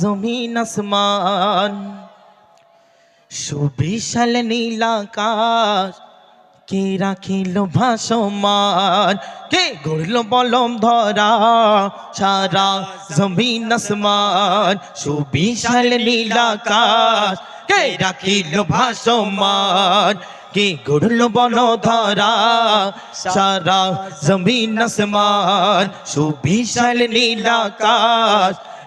জমিন আসমান। সুবিশাল নীলাকাশ কে রাখিল ভাসমান, কে গড়ল বলম ধরা, সারা জমিন আসমান। সুবিশাল নীলাকাশ কে রাখিল ভাসমান, কে গড়ল বল ধরা, সারা জমিন আসমান। সুবিশাল নীলাকাশ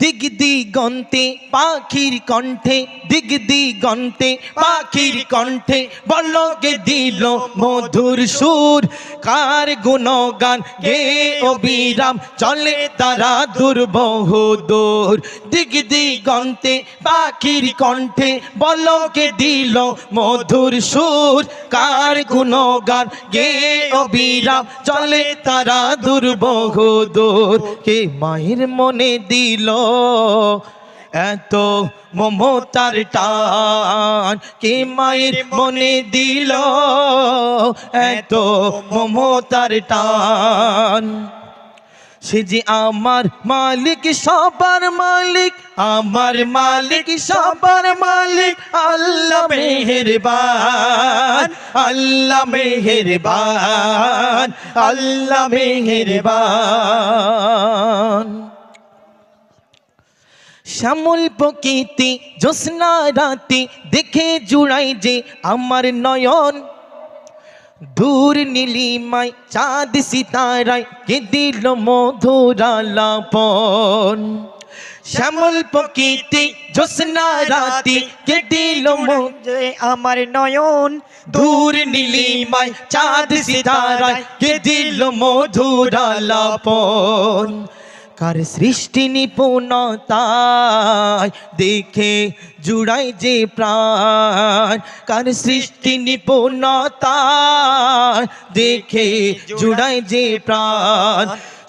দিগ দিগন্তে পাখির কণ্ঠে দিগ দিগন্তে পাখির কণ্ঠে বলকে দিল মধুর সুর। কার গুণগান, গে অবিরাম, চলে তারা দুর্বহুদূর দিগ দিগন্তে পাখির কণ্ঠে বলকে দিল মধুর সুর। কার গুণগান, গে অবিরাম, চলে তারা দুর্বহুদূর কে মায়ের মনে দিল এত মমতার টান কি মায়ের মনে দিল? এত মমতার টান। সে যে আমার মালিক, সবার মালিক, আমার মালিক, সবার মালিক, আল্লাহ মেহেরবান আল্লাহ মেহেরবান আল্লাহ মেহেরবান। শ্যামল প্রকৃতি জ্যোৎস্না রাতে দেখে জুড়াই যে আমার নয়ন। দূর নীলিমায় চাঁদ সিতারায় কে দিল মধুরালাপন শ্যামল প্রকৃতি জ্যোৎস্না রাতে কে দিল মধু আমার নয়ন দূর নীলিমায় চাঁদ সিতারায় কে দিল মধুরালাপন কার সৃষ্টি নিপুণতায় দেখে জুড়াই যে প্রাণ। কার সৃষ্টি নিপুণতায় দেখে জুড়াই যে প্রাণ।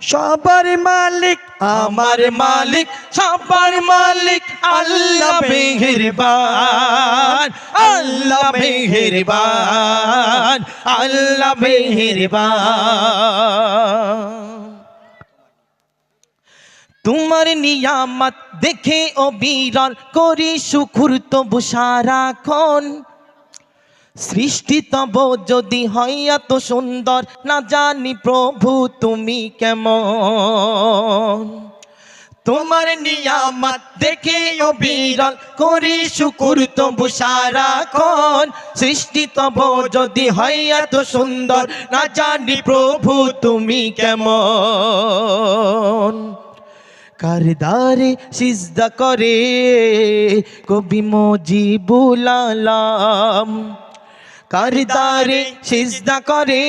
সবার মালিক, আমার মালিক, সবার মালিক, আল্লাহ মেহেরবান আল্লাহ মেহেরবান আল্লাহ মেহেরবান। তোমার নিয়ামত দেখে ও বিরল করি শুকুর, তবু সারাক্ষণ সৃষ্টি তব যদি হয় এত সুন্দর, না জানি প্রভু তুমি কেমন। তোমার নিয়ামত দেখে বিরল, করি শুকুর তবু সারাক্ষণ। সৃষ্টি তব যদি হয় এত সুন্দর, না জানি প্রভু তুমি কেমন। কারদারে সিজদা করে কবি মজিবুল আলাম। কারদারে সিজদা করে।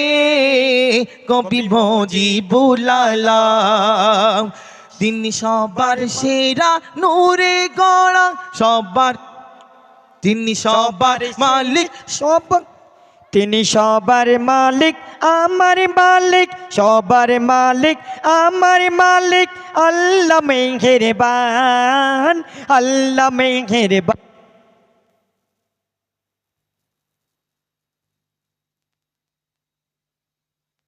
কবি মজিবুল আলাম তিনি সবার সেরা নূরে গড়া সবার। তিনি সবার মালিক সব তিনি সবার মালিক, আমার মালিক, সবার মালিক, আমার মালিক। আল্লাহ মেঘের বান আল্লাহ মেঘের বান